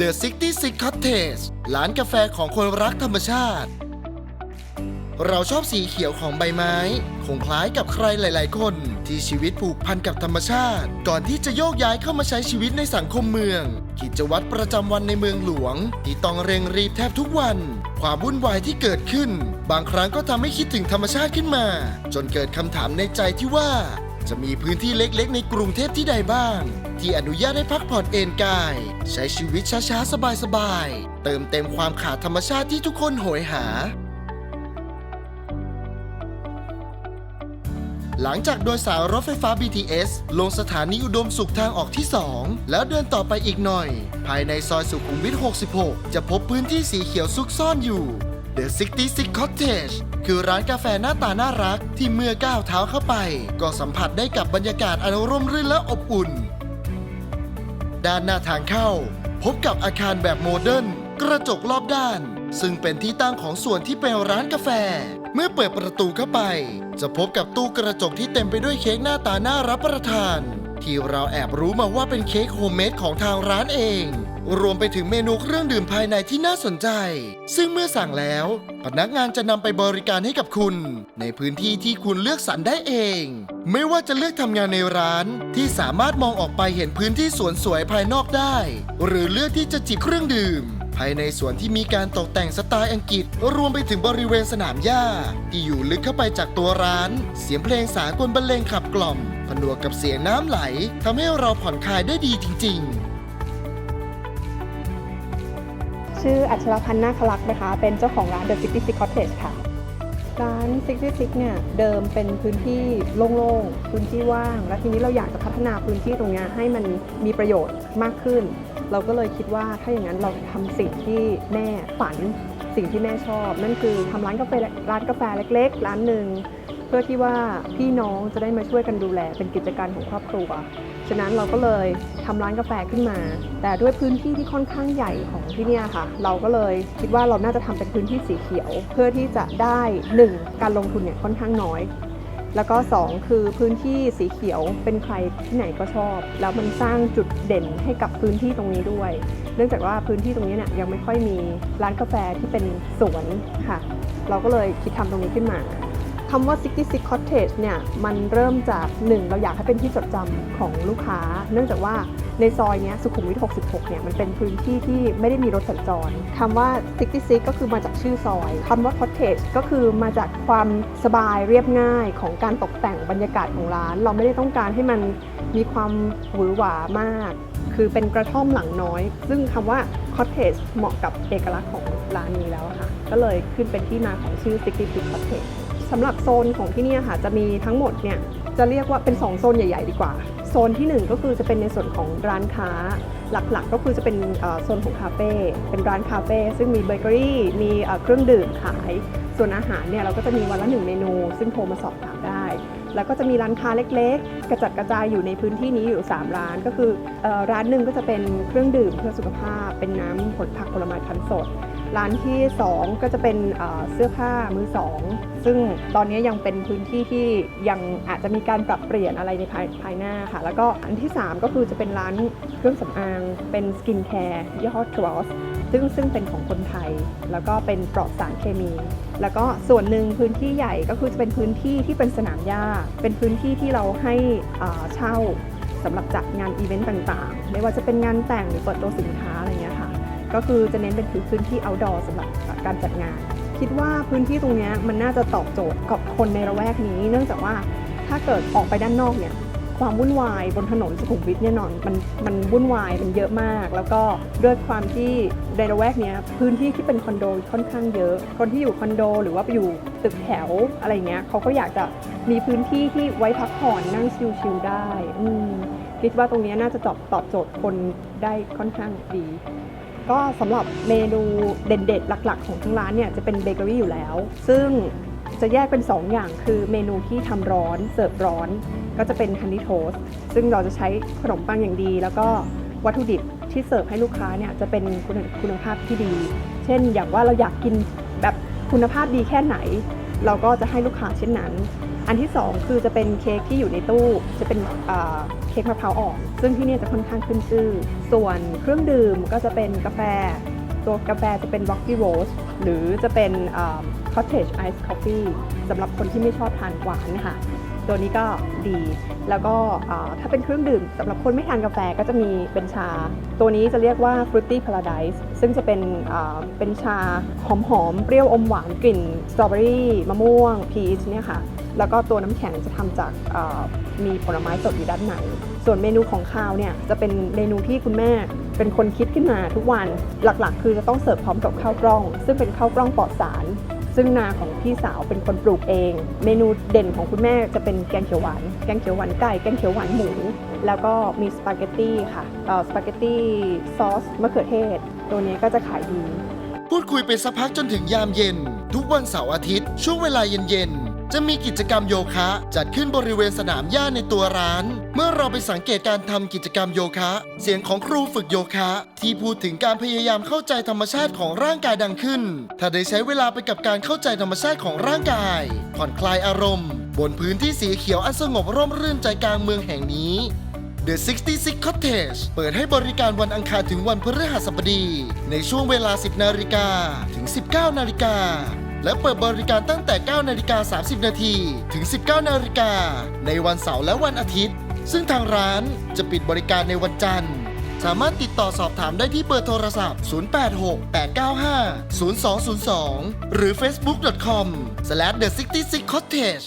The 66 Cottage ร้านกาแฟของคนรักธรรมชาติ เราชอบสีเขียวของใบไม้ คงคล้ายกับใครหลาย ๆ คนที่ชีวิตผูกพันกับธรรมชาติ ก่อนที่จะโยกย้ายเข้ามาใช้ชีวิตในสังคมเมือง กิจวัตรประจำวันในเมืองหลวง ที่ต้องเร่งรีบแทบทุกวัน ความวุ่นวายที่เกิดขึ้น บางครั้งก็ทำให้คิดถึงธรรมชาติขึ้นมา จนเกิดคำถามในใจที่ว่า จะมีพื้นที่เล็กๆ ในกรุงเทพที่ใดบ้าง ที่อนุญาตให้พักผ่อนเอนกาย ใช้ชีวิตช้าๆ สบายๆ เติมเต็มความขาดธรรมชาติที่ทุกคนโหยหา หลังจากโดยสารรถไฟฟ้า BTS ลงสถานีอุดมสุขทางออกที่ 2 แล้วเดินต่อไปอีกหน่อย ภายในซอยสุขุมวิท 66 จะพบพื้นที่สีเขียวซุกซ่อนอยู่ The 66 Cottage คือร้านกาแฟหน้าตาน่ารักที่เมื่อก้าวเท้าเข้าไป ก็สัมผัสได้กับบรรยากาศอันร่มรื่นและอบอุ่น ด้านหน้าทางเข้า พบกับอาคารแบบโมเดิร์นกระจกรอบด้าน ซึ่งเป็นที่ตั้งของส่วนที่เป็นร้านกาแฟ เมื่อเปิดประตูเข้าไป จะพบกับตู้กระจกที่เต็มไปด้วยเค้กหน้าตาน่ารับประทาน ที่เราแอบรู้มาว่าเป็นเค้กโฮมเมดของทางร้านเอง รวมไปถึงเมนูเครื่องดื่มภายในที่น่าสนใจ ซึ่งเมื่อสั่งแล้ว พนักงานจะนำไปบริการให้กับคุณ ในพื้นที่ที่คุณเลือกสรรได้เอง ไม่ว่าจะเลือกทำงานในร้านที่สามารถมองออกไปเห็นพื้นที่สวนสวยภายนอกได้ หรือเลือกที่จะจิบเครื่องดื่มภายในสวนที่มีการตกแต่งสไตล์อังกฤษ รวมไปถึงบริเวณสนามหญ้า ที่อยู่ลึกเข้าไปจากตัวร้าน เสียงเพลงสากลบรรเลงขับกล่อม ผนวกกับเสียงน้ำไหลทำให้เราผ่อนคลายได้ดีจริง ๆ ชื่ออัชรพันธ์นาคลักษ์นะคะ เป็นเจ้าของร้าน The 66 Cottage ค่ะ ร้าน 66 เนี่ย เดิมเป็นพื้นที่โล่งๆ พื้นที่ว่าง แล้วทีนี้เราอยากจะพัฒนาพื้นที่ตรงเนี้ยให้มันมีประโยชน์มากขึ้น เราก็เลยคิดว่าถ้าอย่างนั้นเราทำสิ่งที่แม่ฝัน สิ่งที่แม่ชอบ นั่นคือทำร้านกาแฟร้านกาแฟเล็ก ๆ ร้านหนึ่ง พื่อที่ว่าพี่น้องจะได้มาช่วยกันดูแลเป็นกิจการของครอบครัว ฉะนั้นเราก็เลยทำร้านกาแฟขึ้นมา แต่ด้วยพื้นที่ที่ค่อนข้างใหญ่ของที่นี่ค่ะ เราก็เลยคิดว่าเราน่าจะทำเป็นพื้นที่สีเขียว เพื่อที่จะได้ 1. การลงทุนเนี่ยค่อนข้างน้อย แล้วก็ 2 คือพื้นที่สีเขียวเป็นใครที่ไหนก็ชอบ แล้วมันสร้างจุดเด่นให้กับพื้นที่ตรงนี้ด้วย เนื่องจากว่าพื้นที่ตรงนี้เนี่ยยังไม่ค่อยมีร้านกาแฟที่เป็นสวนค่ะ เราก็เลยคิดทำตรงนี้ขึ้นมา คำว่า 66 Cottage เนี่ยมันเริ่มจากหนึ่งเราอยากให้เป็นที่จดจำของลูกค้า เนื่องจากว่าในซอยนี้สุขุมวิท 66 เนี่ยมันเป็นพื้นที่ที่ไม่ได้มีรถสัญจรคำว่า 66 ก็คือมาจากชื่อซอยคำว่า Cottage ก็คือมาจากความสบายเรียบง่ายของการตกแต่งบรรยากาศของร้าน เราไม่ได้ต้องการให้มันมีความหวือหวามาก คือเป็นกระท่อมหลังน้อย ซึ่งคำว่า cottage เหมาะกับเอกลักษณ์ของร้านนี้แล้วค่ะ ก็เลยขึ้นเป็นที่มาของชื่อ 66 cottage สำหรับโซนของที่นี่ค่ะจะมีทั้งหมดเนี่ยจะเรียกว่าเป็น 2 โซนใหญ่ ๆ ดีกว่า โซนที่ 1 ก็คือจะเป็นในส่วนของร้านค้าหลักๆ ก็คือจะเป็นโซนของคาเฟ่เป็นร้านคาเฟ่ซึ่งมีเบเกอรี่มีเครื่องดื่มขาย ส่วนอาหารเนี่ยเราก็จะมีวันละหนึ่งเมนู ซึ่งโทรมาสอบถามได้ แล้วก็จะมีร้านค้าเล็กๆ กระจัดกระจายอยู่ในพื้นที่นี้อยู่ 3 ร้าน ก็คือออร้านหนึ่งก็จะเป็นเครื่องดื่มเพื่อสุขภาพ เป็นน้ำผลผักผลไม้คั้นสด ร้านที่ 2 ก็จะเป็นเสื้อผ้ามือสองซึ่งตอนนี้ยังเป็นพื้นที่ที่ยังอาจจะมีการปรับเปลี่ยนอะไรในภายภายหน้าค่ะ แล้วก็อันที่ 3 ก็คือจะเป็นร้านเครื่องสำอางเป็นสกินแคร์ยี่ห้อทรอสซึ่งซึ่งเป็นของคนไทย แล้วก็เป็นปลอดสารเคมี แล้วก็ส่วนหนึ่งพื้นที่ใหญ่ก็คือจะเป็นพื้นที่ที่เป็นสนามหญ้า เป็นพื้นที่ที่เราให้เช่าสำหรับจัดงานอีเวนต์ต่างๆ ไม่ว่าจะเป็นงานแต่งหรือเปิดตัวสินค้าอะไรเงี้ย ก็คือจะเน้นเป็นพื้นที่ outdoor สำหรับการจัดงาน คิดว่าพื้นที่ตรงนี้มันน่าจะตอบโจทย์กับคนในระแวกนี้ เนื่องจากว่าถ้าเกิดออกไปด้านนอกเนี่ยความวุ่นวายบนถนนสุขุมวิทเนี่ยนอนมันมันวุ่นวายมันเยอะมาก แล้วก็ด้วยความที่ในระแวกเนี้ยพื้นที่ที่เป็นคอนโดค่อนข้างเยอะ คนที่อยู่คอนโด หรือว่าไปอยู่ตึกแถวอะไรเงี้ยเขาก็อยากจะมีพื้นที่ที่ไว้พักผ่อนนั่งชิลๆได้อืคิดว่าตรงนี้น่าจะตอบตอบโจทย์คนได้ค่อนข้างดี ก็สำหรับเมนูเด่นๆ หลักๆ ของทางร้านเนี่ยจะเป็นเบเกอรี่อยู่แล้ว ซึ่งจะแยกเป็น 2 อย่างคือเมนูที่ทำร้อนเสิร์ฟร้อน ก็จะเป็นฮันนี่โทสซึ่งเราจะใช้ขนมปังอย่างดี แล้วก็วัตถุดิบที่เสิร์ฟให้ลูกค้าเนี่ยจะเป็นคุณคุณภาพที่ดี เช่น อย่างว่าเราอยากกินแบบคุณภาพดีแค่ไหน เราก็จะให้ลูกค้าเช่นนั้น อันที่สองคือจะเป็นเค้กที่อยู่ในตู้จะเป็นเค้กมะพร้าวอ่อนซึ่งที่นี่จะค่อนข้างขึ้นชื่อ ส่วนเครื่องดื่มก็จะเป็นกาแฟ ตัวกาแฟจะเป็น Rocky Roast หรือจะเป็นอ่า Cottage Ice Coffee สำหรับคนที่ไม่ชอบทานหวานนะคะตัวนี้ก็ดีแล้วก็ถ้าเป็นเครื่องดื่มสำหรับคนไม่ทานกาแฟก็จะมีเป็นชา ตัวนี้จะเรียกว่า Fruity Paradise ซึ่งจะเป็นเป็นชาหอมๆ เปรี้ยวอมหวานกลิ่นสตรอเบอรี่มะม่วง พีชเนี่ยค่ะแล้วก็ตัวน้ำแข็งจะทำจากมีผลไม้สดอยู่ด้านในส่วนเมนูของคาวเนี่ยจะเป็นเมนูที่คุณแม่ เป็นคนคิดขึ้นมาทุกวันหลักๆ คือจะต้องเสิร์ฟพร้อมกับข้าวกล้อง ซึ่งเป็นข้าวกล้องปลอดสาร ซึ่งนาของพี่สาวเป็นคนปลูกเอง เมนูเด่นของคุณแม่จะเป็นแกงเขียวหวาน แกงเขียวหวานไก่ แกงเขียวหวานหมู แล้วก็มีสปาเกตตี้ค่ะสปาเกตตี้ซอสมะเขือเทศ ตัวนี้ก็จะขายดี พูดคุยไปสักพักจนถึงยามเย็น ทุกวันเสาร์อาทิตย์ ช่วงเวลาเย็นๆ จะมีกิจกรรมโยคะ จัดขึ้นบริเวณสนามหญ้าในตัวร้าน เมื่อเราไปสังเกตการทำกิจกรรมโยคะ เสียงของครูฝึกโยคะ ที่พูดถึงการพยายามเข้าใจธรรมชาติของร่างกายดังขึ้น ถ้าได้ใช้เวลาไปกับการเข้าใจธรรมชาติของร่างกาย ผ่อนคลายอารมณ์ บนพื้นที่สีเขียวอันสงบร่มรื่นใจกลางเมืองแห่งนี้ The 66 Cottage เปิดให้บริการวันอังคารถึงวันพฤหัสบดี ในช่วงเวลา 10 นาฬิกาถึง 19 นาฬิกา และเปิดบริการตั้งแต่ 9 นาฬิกา 30 นาทีถึง 19 นาฬิกา ในวันเสาร์และวันอาทิตย์ ซึ่งทางร้านจะปิดบริการในวันจันทร์ สามารถติดต่อสอบถามได้ที่เบอร์โทรศัพท์ 086 895 0202 หรือ facebook.com/the66cottage